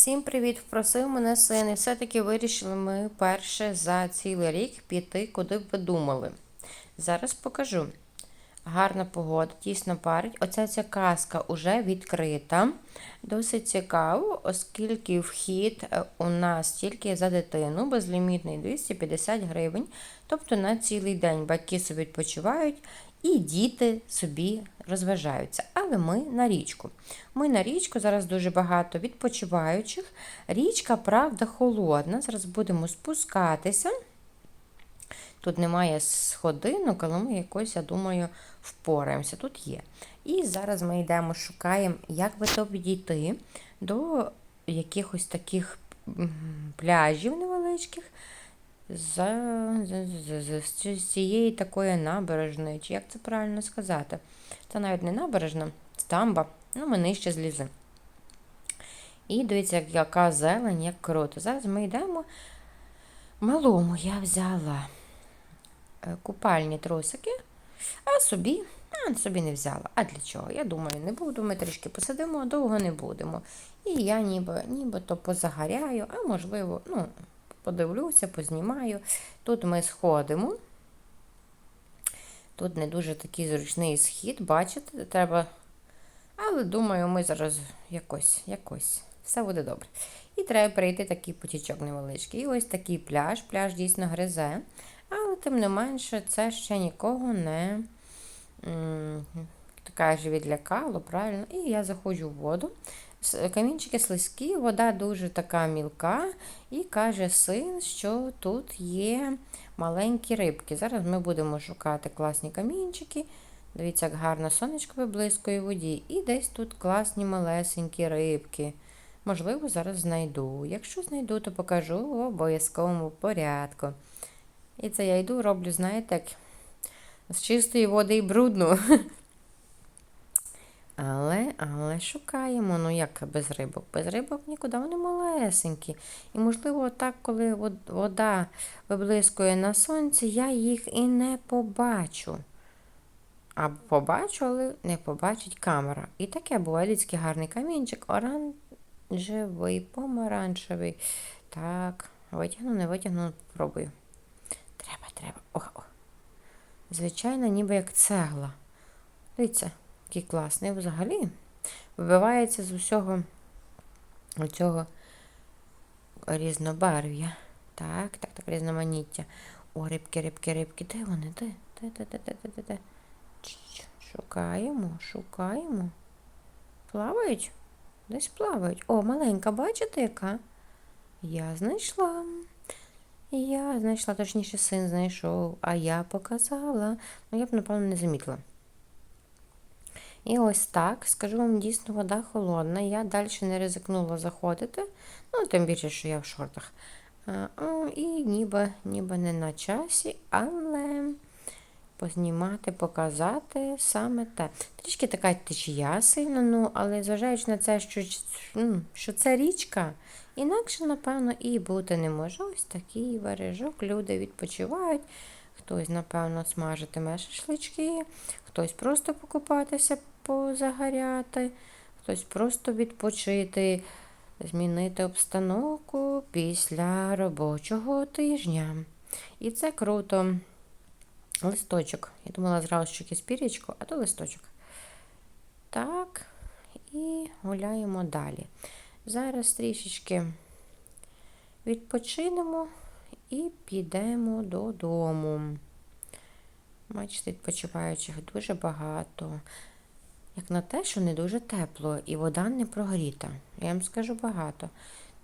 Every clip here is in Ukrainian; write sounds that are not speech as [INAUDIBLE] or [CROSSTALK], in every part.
Всім привіт! Просив мене син, і все-таки вирішили ми перше за цілий рік піти, куди б ви думали. Зараз покажу. Гарна погода, дійсно парить. Оця ця казка вже відкрита. Досить цікаво, оскільки вхід е, у нас тільки за дитину, безлімітний 250 гривень. Тобто на цілий день батьки собі відпочивають і діти собі розважаються. Але ми на річку. Ми на річку, зараз дуже багато відпочиваючих. Річка, правда, холодна. Зараз будемо спускатися. Тут немає сходинок, але ми якось, я думаю, впораємося. Тут є. І зараз ми йдемо, шукаємо, як би то підійти до якихось таких пляжів невеличких з цієї такої набережної, чи як це правильно сказати? Це навіть не набережна, стамба. Ну, ми нижче злізи. І дивіться, яка зелень, як круто. Зараз ми йдемо. Малому я взяла е, купальні трусики, а собі, а собі не взяла. А для чого? Я думаю, не буду. Ми трішки посидимо, довго не будемо. І я ніби, нібито позагоряю, а можливо, ну, подивлюся, познімаю. Тут ми сходимо. Тут не дуже такий зручний схід, бачите, треба. Але думаю, ми зараз якось, якось, все буде добре. І треба перейти такий потічок невеличкий. І ось такий пляж. Пляж дійсно гризе. Але тим не менше, це ще нікого не така ж відлякало, правильно? І я заходжу в воду. Камінчики слизькі, вода дуже така мілка, і каже син, що тут є маленькі рибки. Зараз ми будемо шукати класні камінчики. Дивіться, як гарно сонечко виблискує в воді. І десь тут класні малесенькі рибки. Можливо, зараз знайду. Якщо знайду, то покажу в обов'язковому порядку. І це я йду, роблю, знаєте, як з чистої води і брудну. [LAUGHS] Але, але шукаємо, ну як без рибок? Без рибок нікуди, вони малесенькі. І, можливо, так, коли вода виблискує на сонці, я їх і не побачу. Або побачу, але не побачить камера. І таке буває людський гарний камінчик, оранжевий, помаранчевий. Так, витягну, не витягну, пробую. Треба, треба. О, о. Звичайно, ніби як цегла. Дивіться, який класний взагалі. Вибивається з усього оцього різнобарв'я. Так, так, так, різноманіття. О, рибки, рибки, рибки. Де вони? Де, де, де, де, де, де, де? Шукаємо, шукаємо. Плавають? Десь плавають. О, маленька, бачите, яка? Я знайшла. Я знайшла, точніше, син знайшов, а я показала. Ну, я б, напевно, не замітила. І ось так, скажу вам, дійсно, вода холодна. Я далі не ризикнула заходити. Ну, тим більше, що я в шортах. І ніби, ніби не на часі, але познімати, показати саме те. Трішки така течія сильна, ну, але зважаючи на це, що, що це річка, інакше, напевно, і бути не може. Ось такий варежок, люди відпочивають. Хтось, напевно, смажитиме шашлички, хтось просто покупатися, позагоряти, хтось просто відпочити, змінити обстановку після робочого тижня. І це круто. Листочок. Я думала зразу, що якесь пір'ячко, а то листочок. Так, і гуляємо далі. Зараз трішечки відпочинемо і підемо додому. Бачите, відпочиваючих дуже багато. Як на те, що не дуже тепло і вода не прогріта. Я вам скажу багато.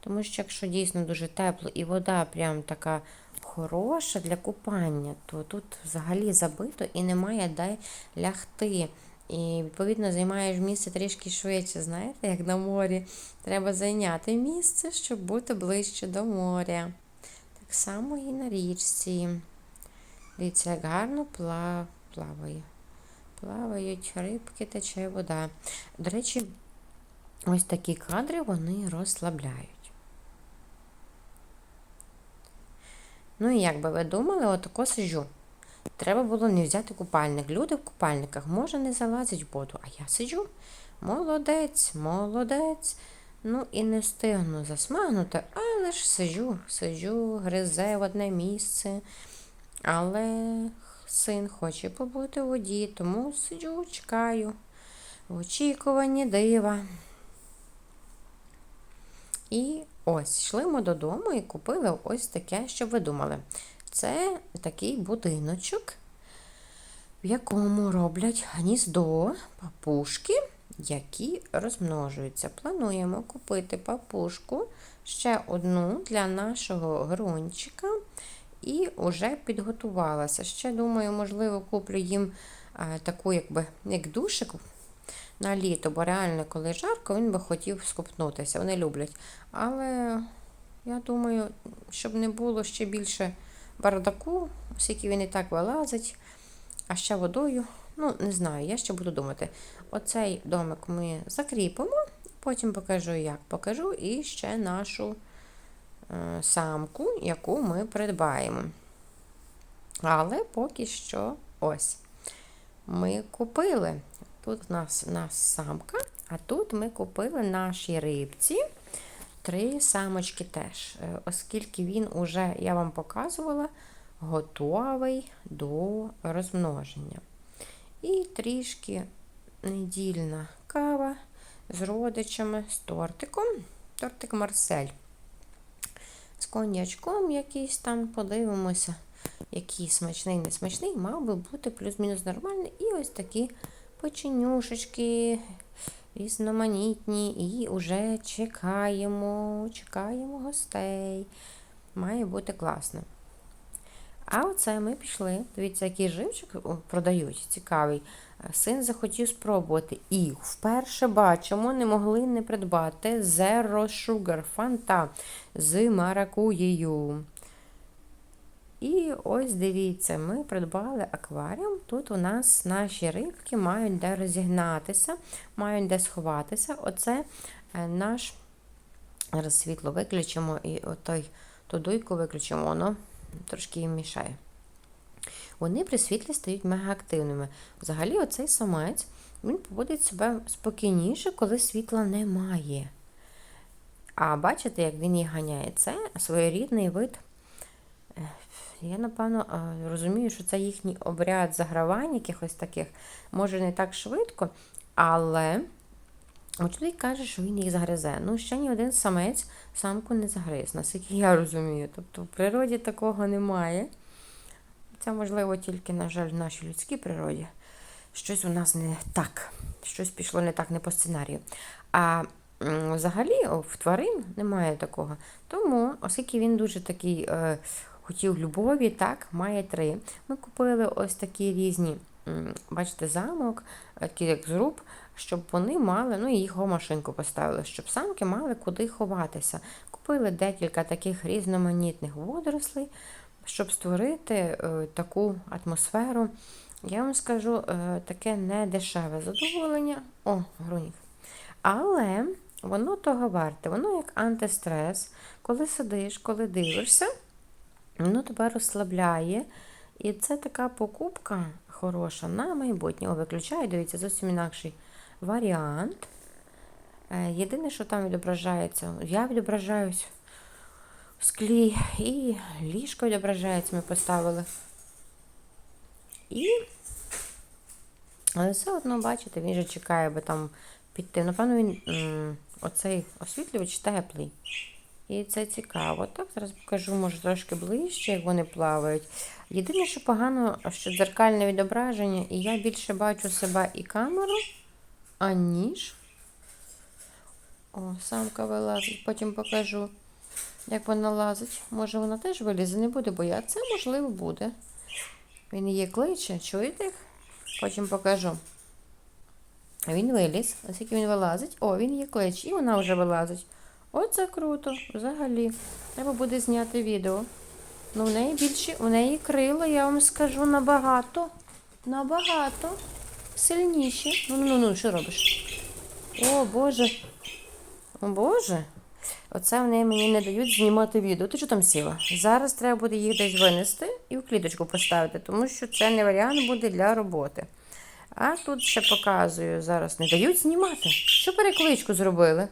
Тому що якщо дійсно дуже тепло і вода прям така хороша для купання, то тут взагалі забито і немає де лягти. І, відповідно, займаєш місце трішки швидше, знаєте, як на морі. Треба зайняти місце, щоб бути ближче до моря. Так само і на річці. Дивіться, як гарно пла... плаває. Плавають рибки, тече вода. До речі, ось такі кадри вони розслабляють. Ну і як би ви думали, отако сиджу. Треба було не взяти купальник. Люди в купальниках може не залазять в воду, а я сиджу. Молодець, молодець. Ну і не встигну засмагнути, але ж сиджу, сиджу, гризе в одне місце. Але син хоче побути у воді, тому сиджу, чекаю. В очікуванні дива. І ось йшли ми додому і купили ось таке, що ви думали. Це такий будиночок, в якому роблять гніздо папушки, які розмножуються. Плануємо купити папушку ще одну для нашого грунчика. І вже підготувалася. Ще думаю, можливо, куплю їм а, таку, якби, як душик на літо, бо реально, коли жарко, він би хотів скупнутися. Вони люблять. Але я думаю, щоб не було ще більше бардаку, оскільки він і так вилазить, а ще водою. Ну, не знаю, я ще буду думати. Оцей домик ми закріпимо, потім покажу, як покажу, і ще нашу е, самку, яку ми придбаємо. Але поки що ось. Ми купили. Тут у нас, у нас самка, а тут ми купили наші рибці. Три самочки теж, е, оскільки він уже, я вам показувала, готовий до розмноження. І трішки недільна кава з родичами, з тортиком. Тортик Марсель. З коньячком якийсь там, подивимося, який смачний, не смачний, мав би бути плюс-мінус нормальний. І ось такі печенюшечки різноманітні. І вже чекаємо, чекаємо гостей. Має бути класно. А оце ми пішли. Дивіться, який живчик продають, цікавий. Син захотів спробувати. І вперше бачимо, не могли не придбати Zero Sugar Фанта з маракуєю. І ось дивіться, ми придбали акваріум. Тут у нас наші рибки мають де розігнатися, мають де сховатися. Оце наш зараз світло виключимо і отой ту дуйку виключимо, воно трошки їм мішає. Вони при світлі стають мегаактивними. Взагалі, оцей самець він поводить себе спокійніше, коли світла немає. А бачите, як він їх ганяє? Це своєрідний вид. Я, напевно, розумію, що це їхній обряд загравань, якихось таких, може, не так швидко, але чоловік каже, що він їх загризе. Ну, ще ні один самець самку не загриз, наскільки я розумію. Тобто в природі такого немає. Це, можливо, тільки, на жаль, в нашій людській природі. Щось у нас не так, щось пішло не так, не по сценарію. А взагалі в тварин немає такого. Тому, оскільки він дуже такий е, хотів любові, так, має три. Ми купили ось такі різні, бачите, замок, такий як зруб, щоб вони мали, ну і його машинку поставили, щоб самки мали куди ховатися. Купили декілька таких різноманітних водорослей щоб створити е, таку атмосферу, я вам скажу е, таке недешеве задоволення. О, грунік. Але воно того варте, воно як антистрес, коли сидиш, коли дивишся, воно тебе розслабляє. І це така покупка хороша на майбутнє. Виключаю, дивіться, зовсім інакший варіант. Е, єдине, що там відображається, я відображаюсь в склі і ліжко відображається, ми поставили. І, але все одно, бачите, він же чекає, аби там піти. Напевно, він оцей освітлювач теплий. І це цікаво. Так, зараз покажу, може, трошки ближче, як вони плавають. Єдине, що погано, що дзеркальне відображення, і я більше бачу себе і камеру, аніж. О, самка вилазить, потім покажу. Як вона лазить, може вона теж вилізе, не буде боятися, можливо, буде. Він її кличе, чуєте? Потім покажу. Він виліз, оскільки він вилазить. О, він її кличе, і вона вже вилазить. Оце круто, взагалі. Треба буде зняти відео. Ну, в неї більше, у неї крила, я вам скажу, набагато. Набагато сильніші. Ну, ну, ну, що робиш? О, Боже. О, Боже. Оце вони мені не дають знімати відео. Ти що там сіла? Зараз треба буде їх десь винести і в кліточку поставити, тому що це не варіант буде для роботи. А тут ще показую, зараз не дають знімати. Що перекличку зробили?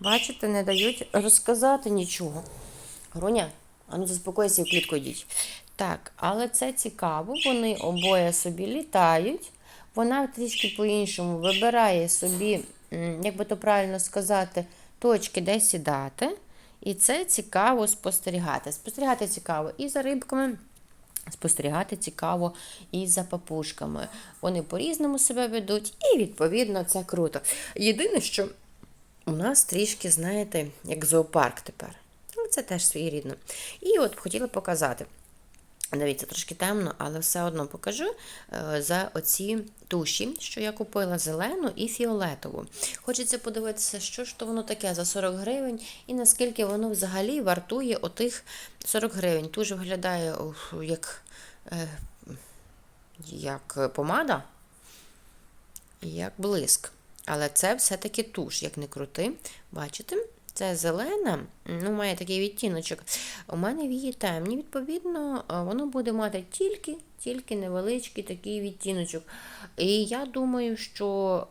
бачите, не дають розказати нічого. Груня, а ну заспокойся і в клітку йдіть. Так, але це цікаво, вони обоє собі літають. Вона трішки по-іншому вибирає собі, як би то правильно сказати, точки, де сідати. І це цікаво спостерігати. Спостерігати цікаво і за рибками. Спостерігати цікаво і за папушками. Вони по-різному себе ведуть, і, відповідно, це круто. Єдине, що у нас трішки, знаєте, як зоопарк тепер. Це теж своєрідно. І от хотіла показати. Дивіться, трошки темно, але все одно покажу е, за оці туші, що я купила зелену і фіолетову. Хочеться подивитися, що ж то воно таке за 40 гривень і наскільки воно взагалі вартує отих 40 гривень. Туш виглядає як, е, як помада, як блиск. Але це все-таки туш, як не крути. Бачите? Це зелена, ну, має такий відтіночок. У мене вії темні, відповідно, е, воно буде мати тільки, тільки невеличкий такий відтіночок. І я думаю, що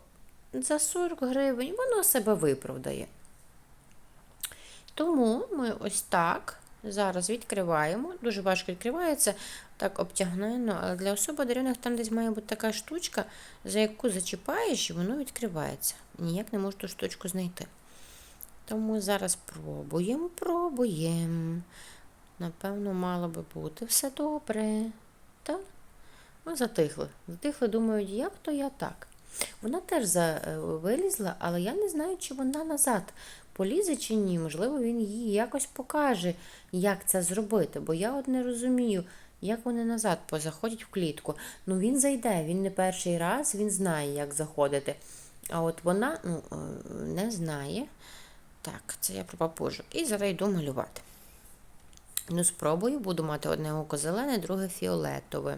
за 40 гривень воно себе виправдає. Тому ми ось так зараз відкриваємо. Дуже важко відкривається, так обтягнено, але для особо одарених там десь має бути така штучка, за яку зачіпаєш, і воно відкривається. Ніяк не можу ту штучку знайти. Тому зараз пробуємо, пробуємо. Напевно, мало би бути все добре. Так? Ми затихли. Затихли, думають, як то я так. Вона теж е, вилізла, але я не знаю, чи вона назад полізе чи ні. Можливо, він їй якось покаже, як це зробити. Бо я от не розумію, як вони назад позаходять в клітку. Ну, він зайде, він не перший раз, він знає, як заходити. А от вона ну, е, не знає. Так, це я про папужок. І зараз йду малювати. Ну, спробую, буду мати одне око зелене, друге фіолетове.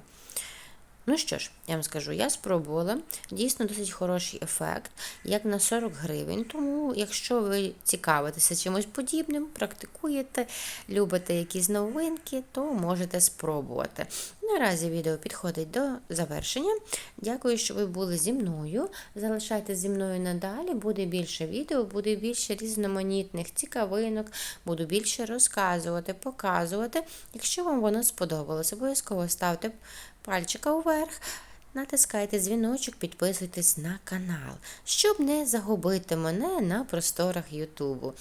Ну що ж, я вам скажу, я спробувала. Дійсно досить хороший ефект, як на 40 гривень. Тому, якщо ви цікавитеся чимось подібним, практикуєте, любите якісь новинки, то можете спробувати. Наразі відео підходить до завершення. Дякую, що ви були зі мною. Залишайтеся зі мною надалі, буде більше відео, буде більше різноманітних цікавинок, буду більше розказувати, показувати. Якщо вам воно сподобалось, обов'язково ставте пальчика вверх. Натискайте дзвіночок, підписуйтесь на канал, щоб не загубити мене на просторах Ютубу.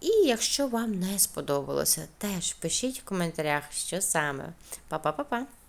І якщо вам не сподобалося, теж пишіть в коментарях, що саме. Па-па-па-па!